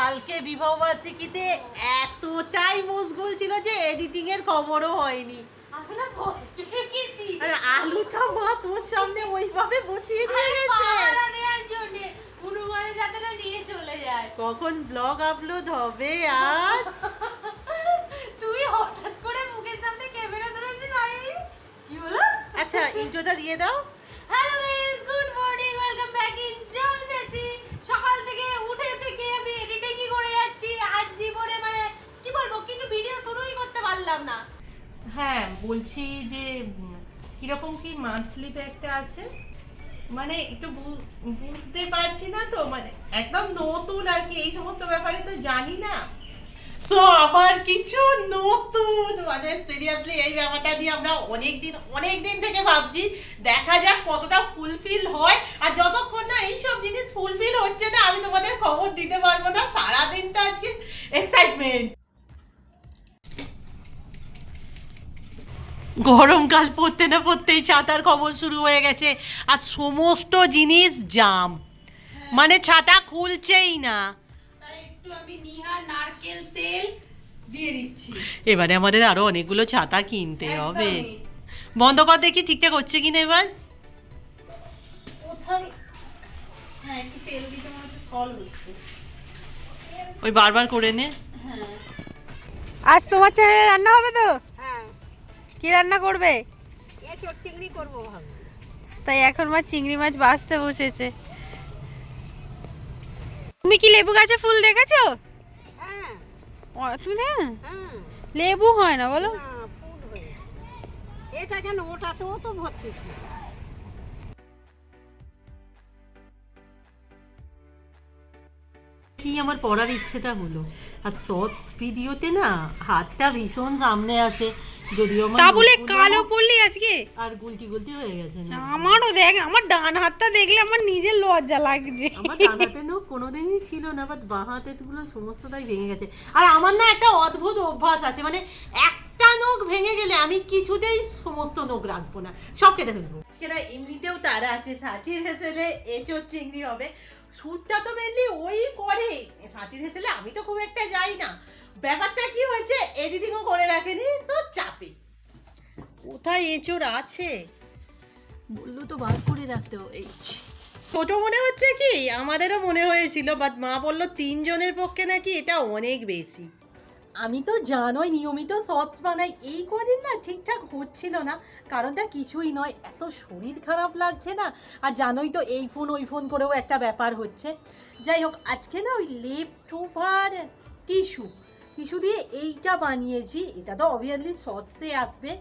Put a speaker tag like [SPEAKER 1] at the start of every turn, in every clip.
[SPEAKER 1] কালকে বিবাহ বার্ষিকীতে এতটাই মশগুল ছিল যে এডিটিং এর খবরও হয়নি। আর আলুটা মা তোর সামনে ওইভাবে বসিয়ে দিয়ে গেছে।
[SPEAKER 2] যাতে না নিয়ে চলে যায়।
[SPEAKER 1] কখন ব্লগ আপলোড হবে আজ?
[SPEAKER 2] তুই হঠাৎ করে মুখের সামনে ক্যামেরা ধরেছিস আমি কি বলো?
[SPEAKER 1] আচ্ছা ইন্ট্রোটা দিয়ে দাও।
[SPEAKER 2] Hello guys good morning welcome back in জল চাচি সকাল থেকে উঠে থেকে আমি এডিটিংই করে যাচ্ছি আজ জীবনে মানে কি বলব, কিছু ভিডিও শুরুই করতে পারলাম না।
[SPEAKER 1] হ্যাঁ বলছি যে কীরকম কি মান্থলি প্যাকটা আছে? মানে একটু বুঝতে পারছি না তো মানে একদম নতুন আর কি, এই সমস্ত ব্যাপারে তো জানি না। তো আবার কিছু নতুন মানে সিরিয়াসলি এই ব্যাপারটা দিয়ে আমরা অনেক দিন অনেক দিন থেকে ভাবছি, দেখা যাক কতটা ফুলফিল হয়। আর যতক্ষণ না এইসব জিনিস ফুলফিল হচ্ছে না, আমি তোমাদের খবর দিতে পারব না, সারাদিনটা আজকে এক্সাইটমেন্ট গরমকাল পড়তে না পড়তেই ছাতার খবর শুরু হয়ে গেছে। আর সমস্ত জিনিস জাম। মানে ছাতা খুলছেই না।
[SPEAKER 2] তাই একটু আমি নিহা নারকেল তেল দিয়ে দিচ্ছি।
[SPEAKER 1] এবারে আমাদের আরও অনেকগুলো ছাতা কিনতে হবে। বন্ধ কর দেখি ঠিকঠাক হচ্ছে কিনা এবার?
[SPEAKER 2] হ্যাঁ
[SPEAKER 1] ওই বারবার করে নে।
[SPEAKER 2] হ্যাঁ।
[SPEAKER 3] আজ তোমার চ্যানেলে রান্না হবে তো?
[SPEAKER 4] হ্যাঁ
[SPEAKER 3] কি রান্না করবে?
[SPEAKER 4] চিংড়ি করব
[SPEAKER 3] তাই এখন মা চিংড়ি মাছ বাঁচতে বসেছে। তুমি কি লেবু গাছে ফুল দেখেছ?
[SPEAKER 4] হ্যাঁ।
[SPEAKER 3] তুমি দেখো
[SPEAKER 4] হ্যাঁ।
[SPEAKER 3] লেবু হয় না বলো।
[SPEAKER 4] হয়ে এটা কেন ওটাতেও তো ভর্তি ছিল।
[SPEAKER 1] কি আমার পড়ার ইচ্ছেটা হলো? আর শর্টস ভিডিওতে না হাতটা ভীষণ সামনে আছে যদিও
[SPEAKER 3] তা বলে কালো পড়লি আজকে?
[SPEAKER 1] আর গুলটি গুলটি হয়ে গেছে না।
[SPEAKER 3] আমারও দেখ আমার ডান হাতটা দেখলে আমার নিজের লজ্জা লাগছে।
[SPEAKER 1] আমার ডান হাতে নখ কোনোদিনই ছিল না বাট বাঁ হাতে গুলো সমস্তটাই ভেঙে গেছে। আর আমার না একটা অদ্ভুত অভ্যাস আছে মানে একটা নখ ভেঙে গেলে আমি কিছুতেই সমস্ত নখ রাখব না। সব কেটে ফেলব সেটা এমনিতেও তারা আছে সাচির হেসেলে এঁচোর চিংড়ি হবে। শ্যুটটা তো মেনলি ওই করে সাচির হেসেলে আমি তো খুব একটা যাই না। ব্যাপারটা কি হয়েছে এডিটিংও করে কোথায় এঁচোর আছে? বলল তো বার করে রাখতে এই ছোট মনে হচ্ছে কি? আমাদেরও মনে হয়েছিল বাট মা বলল তিনজনের পক্ষে নাকি এটা অনেক বেশি। আমি তো জানোই নিয়মিত শর্টস বানাই এই কদিন না ঠিকঠাক হচ্ছিল না। কারণটা কিছুই নয় এত শরীর খারাপ লাগছে না। আর জানোই তো এই ফোন ওই ফোন করেও একটা ব্যাপার হচ্ছে। যাই হোক আজকে না ওই লেপ টোভার টিস্যু টিস্যু দিয়ে এইটা বানিয়েছি এটা তো অবভিয়াসলি শর্টসে আসবে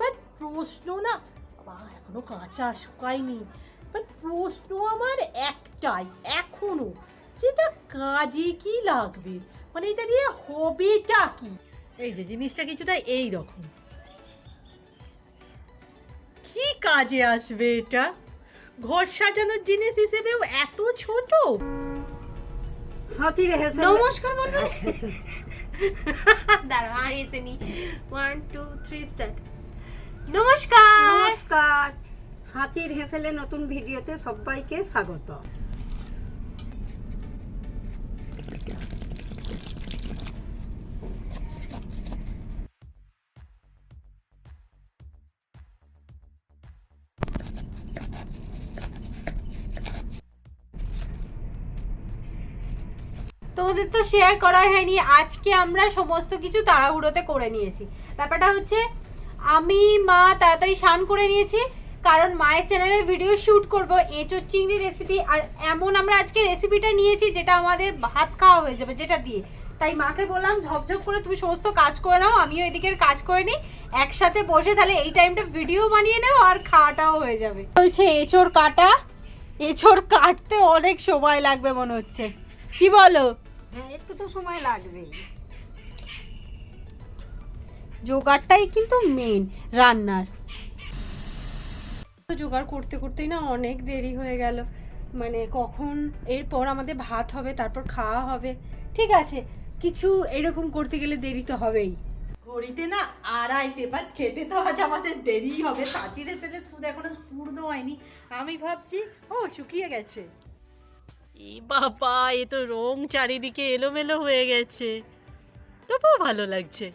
[SPEAKER 1] বাট প্রশ্ন না বাবা এখনও কাঁচা শুকায়নি। বাট প্রশ্ন আমার একটাই এখনও যেটা কাজে কি লাগবে? মানে এটা দিয়ে হবেটা কি? এই যে জিনিসটা কিছুটা এই রকম কি কাজে আসবে এটা? ঘর সাজানোর জিনিস হিসেবেও এত ছোট?
[SPEAKER 2] নমস্কার বলো দাঁড়া আর এতে নি। ওয়ান টু থ্রি স্টার্ট নমস্কার।
[SPEAKER 4] নমস্কার। হাতির হেসেলে নতুন ভিডিওতে সবাইকে স্বাগত।
[SPEAKER 2] তোমাদের তো শেয়ার করা হয়নি। আজকে আমরা সমস্ত কিছু তাড়াহুড়োতে করে নিয়েছি। ব্যাপারটা হচ্ছে আমি, মা, তাড়াতাড়ি স্নান করে নিয়েছি, কারণ মায়ের চ্যানেলে ভিডিও শ্যুট করব এঁচোর চিংড়ি রেসিপি আর এমন আমরা আজকে রেসিপিটা নিয়েছি, যেটা আমাদের ভাত খাওয়া হয়ে যাবে, যেটা দিয়ে। তাই মাকে বললাম ঝপঝপ করে তুমি সমস্ত কাজ করে নাও, আমিও এদিকের কাজ করে নিই, একসাথে বসে তাহলে এই টাইমটা ভিডিও বানিয়ে নেও আর খাওয়াটাও হয়ে যাবে। বলছে এঁচোর কাটা? এঁচোর কাটতে অনেক সময় লাগবে মনে হচ্ছে। কি বলো?
[SPEAKER 4] হ্যাঁ একটু তো সময় লাগবেই।
[SPEAKER 2] জোগাড়টাই কিন্তু মেন রান্নার। জোগাড় করতে করতেই না অনেক দেরি হয়ে গেল। মানে কখন এরপর আমাদের ভাত হবে তারপর খাওয়া হবে। ঠিক আছে কিছু এরকম করতে গেলে দেরি তো হবেই।
[SPEAKER 1] ঘড়িতে না আড়াইটে বাট খেতে তো আজ আমাদের দেরি হবে। সাঁচিরে তেলে শুধু এখনও পূর্ণ হয়নি। আমি ভাবছি ও শুকিয়ে গেছে। এ বাবা এ তো রং চারিদিকে এলোমেলো হয়ে গেছে। তবুও ভালো লাগছে।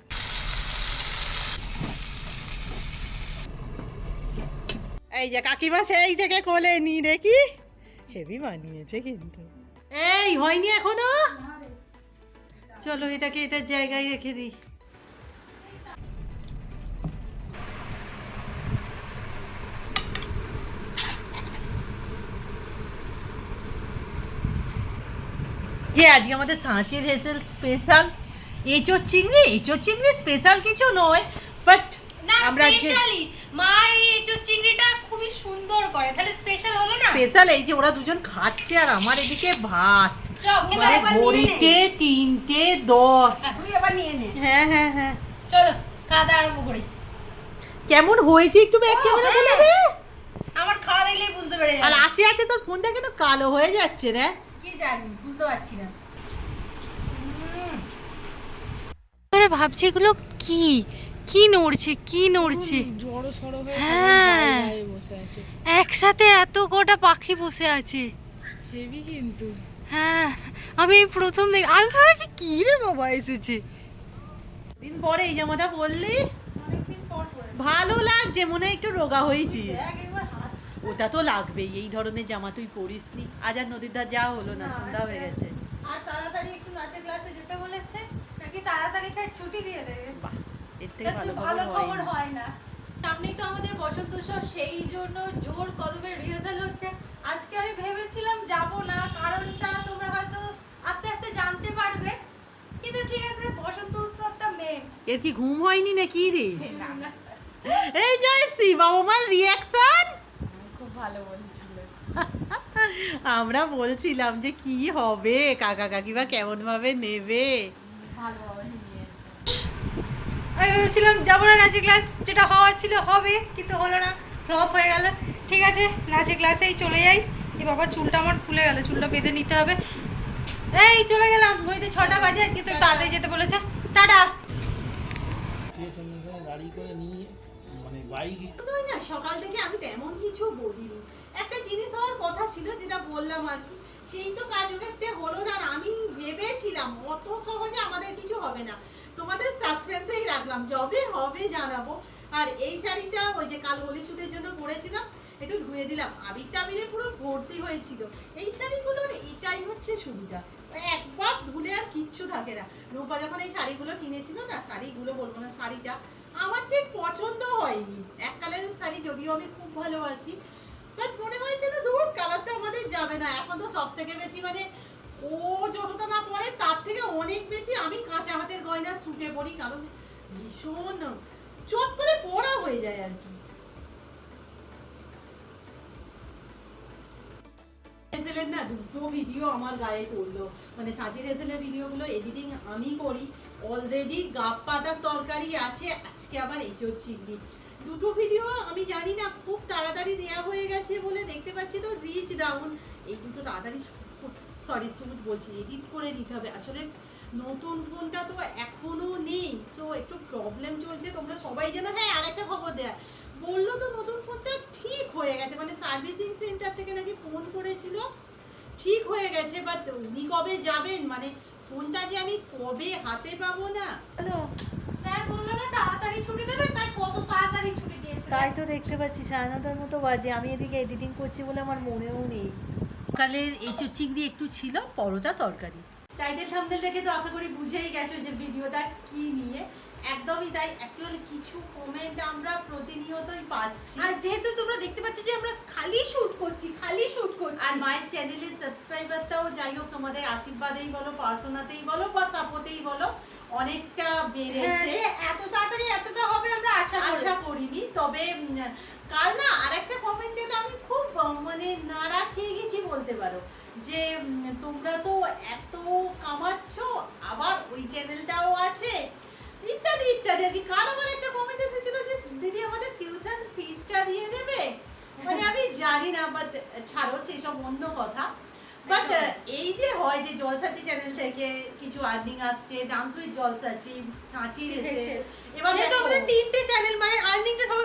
[SPEAKER 1] এই যে কাকিমা সেই থেকে কোলে নি দেখি। হেভি বানিয়েছে কিন্তু। এই হয়নি এখনও? চলো এটাকে এটার জায়গায় রেখে দিই। যে আজকে আমাদের সাঁচির হেসেল স্পেশাল এঁচোর চিংড়ি? এঁচোর চিংড়ি স্পেশাল কিছু নয় বাট আমরা যে
[SPEAKER 2] মা এই চিংড়িটা খুবই সুন্দর করে। তাহলে স্পেশাল হলো না?
[SPEAKER 1] স্পেশাল এই যে ওরা দুজন খাচ্ছে আর আমার এদিকে ভাত। মানে ঘড়িতে তিনটে দশ।
[SPEAKER 4] তুই আবার নিয়ে নে।
[SPEAKER 1] হ্যাঁ হ্যাঁ হ্যাঁ।
[SPEAKER 2] চলো খাওয়া আরম্ভ করি।
[SPEAKER 1] কেমন হয়েছে একটু ব্যাক ক্যামেরা বলে দে।
[SPEAKER 2] আমার খাওয়া দেখলেই বুঝতে পেরে
[SPEAKER 1] আর আছে আছে তোর ফোনটা কেন কালো হয়ে যাচ্ছে রে।
[SPEAKER 2] কি জানি বুঝতে পারছি না। ভাবছি এগুলো কি? কি নড়ছে কি নড়ছে?
[SPEAKER 3] হয়ে
[SPEAKER 2] হ্যাঁ। একসাথে এত কটা পাখি বসে আছে।
[SPEAKER 3] হেভি কিন্তু।
[SPEAKER 2] হ্যাঁ আমি প্রথম দেখ আমি ভাবছি কি রে বাবা এসেছে?
[SPEAKER 1] দিন পরে এই জামাটা পরলি ভালো লাগছে মনে হয় একটু রোগা হয়েছি ওটা তো লাগবেই এই ধরনের জামা তুই পরিস নি আজ আর নদীর ধার যাওয়া হলো না সন্ধ্যা হয়ে গেছে।
[SPEAKER 2] আর তাড়াতাড়ি একটু নাচের ক্লাসে যেতে বলেছে নাকি তাড়াতাড়ি স্যার ছুটি দিয়ে দেবে?
[SPEAKER 1] বাহ এর থেকে ভালো
[SPEAKER 2] ভালো
[SPEAKER 1] খবর হয় না।
[SPEAKER 2] সামনেই তো আমাদের বসন্ত উৎসব সেই জন্য জোর কদমে রিহার্সাল হচ্ছে। আজকে আমি ভেবেছিলাম যাব না কারণটা তোমরা হয়তো আস্তে আস্তে জানতে পারবে। কিন্তু ঠিক আছে বসন্ত উৎসবটা মেন
[SPEAKER 1] এর কি ঘুম হয়নি নাকি রে? এই জয়সি বাবা মার রিয়াকশন
[SPEAKER 3] খুব ভালো বলছিল।
[SPEAKER 1] আমরা বলছিলাম যে কি হবে কাকা কাকিমা কেমন ভাবে নেবে
[SPEAKER 3] নিয়েছে
[SPEAKER 2] আমি ভেবেছিলাম যাব না নাচের ক্লাস যেটা হওয়ার ছিল হবে, কিন্তু হলো না ফ্লপ হয়ে গেল। ঠিক আছে, নাচের ক্লাসেই চলে যাই। এই বাবা, চুলটা আমার খুলে গেল, চুলটা বেঁধে নিতে হবে। এই, চলে গেলাম। ঘড়িতে ছটা বাজে আজকে তো তাড়াতাড়ি যেতে বলেছে। টাটা।
[SPEAKER 5] গাড়ি করে নিয়ে মানে বাইক
[SPEAKER 1] সকাল থেকে আমি তেমন কিছু বলিনি। একটা জিনিস হওয়ার কথা ছিল, যেটা বললাম আর কি। সেই তো কাজগুলোতে হলো না। আর আমি ভেবেছিলাম, অত সহজে আমাদের কিছু হবে না। তোমাদের সাসপেন্সেই রাখলাম, যবে হবে জানাব। আর এই শাড়িটা ওই যে কাল হোলি শুটের জন্য পরেছিলাম, একটু ধুয়ে দিলাম। আবির টাবিরে পুরো ভর্তি হয়েছিল। এই শাড়িগুলোর এটাই হচ্ছে সুবিধা। একবার ধুলে আর কিচ্ছু থাকে না। রূপা যখন এই শাড়িগুলো কিনেছিল না, শাড়িগুলো বলব না, শাড়িটা, আমার ঠিক পছন্দ হয়নি। এক কালারের শাড়ি, যদিও আমি খুব ভালোবাসি। বাট মনে হয়েছে না ধুর কালারটা আমাদের যাবে না। এখন তো সব থেকে বেশি মানে ও যতটা না পরে, তার থেকে অনেক বেশি আমি কাঁচা হাতের গয়না শুটে পড়ি কারণ ভীষণ চট করে পড়া হয়ে যায় আর কি। হেসেলের না, দুটো ভিডিও আমার গায়ে পড়ল। মানে সাজির হেসেলের ভিডিওগুলো এডিটিং আমি করি। অলরেডি গাপ পাতার তরকারি আছে, আজকে আবার এই এঁচোর চিংড়ি। দুটো ভিডিও আমি জানি না, খুব তাড়াতাড়ি দেওয়া হয়ে গেছে বলে দেখতে পাচ্ছি তো রিচ ডাউন এই দুটো তাড়াতাড়ি সরি শুট বলছি এডিট করে দিতে হবে। আসলে নতুন ফোনটা তো এখনও নেই সো একটু প্রবলেম চলছে, তোমরা সবাই যেন হ্যাঁ আরেকটা খবর দেয়া। বলল তো নতুন ফোনটা ঠিক হয়ে গেছে মানে সার্ভিসিং সেন্টার থেকে নাকি ফোন করেছিল, ঠিক হয়ে গেছে বাট উনি কবে যাবেন? মানে ফোনটা যে আমি কবে হাতে পাবো না? হ্যালো
[SPEAKER 2] স্যার বলল না তাড়াতাড়ি ছুটি দেবে তাই কত তাড়াতাড়ি ছুটি দিয়েছে
[SPEAKER 1] তাই তো দেখতে পাচ্ছি সায়নাদার মতো বাজে। আমি এদিকে এডিটিং করছি বলে আমার মনেও নেই। সকালের এই চিংড়ি একটু ছিল পরোটা তরকারি। তাইদের থাম্বনেল দেখে তো আশা করি বুঝেই গেছো যে ভিডিওটা কি নিয়ে। একদমই তাই অ্যাকচুয়ালি কিছু কমেন্ট আমরা প্রতিনিয়তই পাচ্ছি।
[SPEAKER 2] আর যেহেতু তোমরা দেখতে পাচ্ছ যে আমরা খালি শুট করছি খালি
[SPEAKER 1] আর মায়ের চ্যানেলের সাবস্ক্রাইবারটাও যাই হোক তোমাদের আশীর্বাদেই বলো প্রার্থনাতেই বলো বা সাপোর্টেই বলো অনেকটা
[SPEAKER 2] হ্যাঁ,
[SPEAKER 1] বেড়েছে
[SPEAKER 2] এত তাড়াতাড়ি এতটা হবে আমরা আশা
[SPEAKER 1] আশা করিনি তবে কাল না আরেকটা কমেন্ট এলো আমি খুব মানে নাড়া খেয়ে গেছি বলতে পারো। যে তোমরা তো এত কামাচ্ছ আবার ওই চ্যানেলটাও আছে ইত্যাদি ইত্যাদি আর কি। কাল আমার একটা কমেন্ট এসেছিল যে দিদি আমাদের টিউশন ফিসটা দিয়ে দেবে? মানে আমি জানি না বাট ছাড়ো সেসব অন্য কথা। বাট এই যে হয় যে জলসাচি চ্যানেল থেকে কিছু আর্নিং আসছে ডান্স জলসাচি কাঁচি এবার
[SPEAKER 2] আমাদের তিনটে চ্যানেল মানে আর্নিংটা সব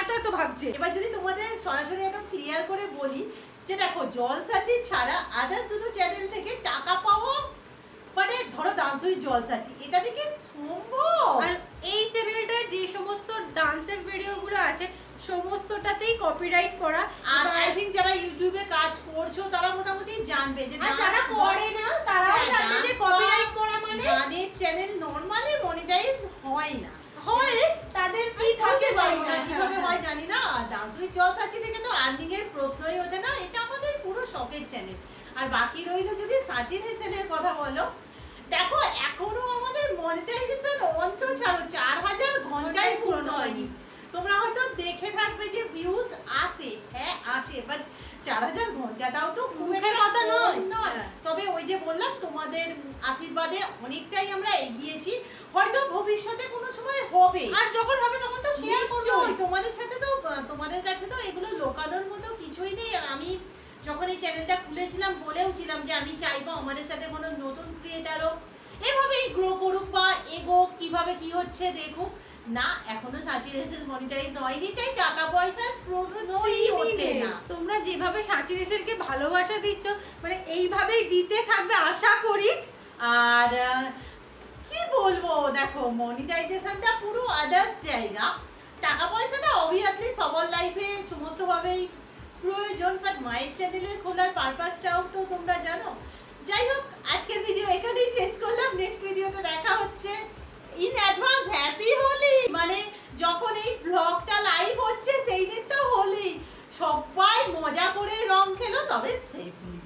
[SPEAKER 2] এত এত ভাবছে
[SPEAKER 1] এবার যদি তোমাদের সরাসরি একদম ক্লিয়ার করে বলি যে দেখো জলসাচি ছাড়া আদার্স দুটো চ্যানেল থেকে টাকা পাওয়া মানে ধরো দানসুইর জলসাচি এটা থেকে সম্ভব
[SPEAKER 2] আর এই চ্যানেলটায় যে সমস্ত ডান্সের ভিডিওগুলো আছে সমস্তটাতেই কপিরাইট করা।
[SPEAKER 1] আর আই থিঙ্ক যারা ইউটিউবে কাজ করছ তারা মোটামুটি জানবে যে
[SPEAKER 2] যারা করে না তারাও
[SPEAKER 1] হ্যাঁ,
[SPEAKER 2] জানবে যে কপিরাইট করা মানে?
[SPEAKER 1] গানের চ্যানেল নর্মালি মনিটাইজ হয় না।
[SPEAKER 2] হয়? তাদের কি
[SPEAKER 1] থাকে
[SPEAKER 2] থাকে
[SPEAKER 1] জানি না। কীভাবে হয় জানি না। ডান্স উইথ জলসাচি থেকে তো আর্নিং এর প্রশ্নই ওঠে না। এটা আমাদের পুরো শখের চ্যানেল আর বাকি রইল যদি সাচিন হেসেনের কথা বলো দেখো এখনও আমাদের মনিটাইজেশন অন্ত ছাড়ো চার হাজার ঘন্টায় পূর্ণ হয়নি। তোমরা হয়তো দেখে থাকবে যে ভিউজ আসে হ্যাঁ আসে বাট চার হাজার ঘন্টাটাও তো খুব একটা
[SPEAKER 2] নয়।
[SPEAKER 1] তবে ওই যে বললাম তোমাদের আশীর্বাদে অনেকটাই আমরা এগিয়েছি হয়তো ভবিষ্যতে কোনো সময় হবে।
[SPEAKER 2] আর যখন হবে তখন তো শেয়ার করব
[SPEAKER 1] তোমাদের সাথে তো তোমাদের কাছে তো এগুলো লোকানোর মতো কিছুই নেই। আর আমি যখন এই চ্যানেলটা খুলেছিলাম বলেও ছিলাম যে আমি চাইব আমাদের সাথে কোনো নতুন ক্রিয়েটারও এভাবেই গ্রো করুক বা এগো কীভাবে কি হচ্ছে দেখুক। না এখনও স্যাচুরেশন মনিটাইজ হয়নি তাই টাকা পয়সার প্রশ্নই ওঠে না।
[SPEAKER 2] তোমরা যেভাবে সাঁচি রেসেলকে ভালোবাসা দিচ্ছ মানে এইভাবেই দিতে থাকবে আশা করি।
[SPEAKER 1] আর কি বলব দেখো মনিটাইজেশনটা পুরো আদার্স জায়গা। টাকা পয়সাটা অবভিয়াসলি সবার লাইফে সমস্তভাবেই প্রয়োজন বাট মায়ের চ্যানেলে খোলার পারপাসটাও তো তোমরা জানো। যাই হোক আজকের ভিডিও এখানেই শেষ করলাম। নেক্সট ভিডিওতে দেখা হচ্ছে। ইন অ্যাডভান্স হ্যাপি হোলি মানে যখন এই ব্লগটা লাইভ হচ্ছে, সেই দিন তো হোলি সবাই মজা করে রং খেলো, তবে সেফলি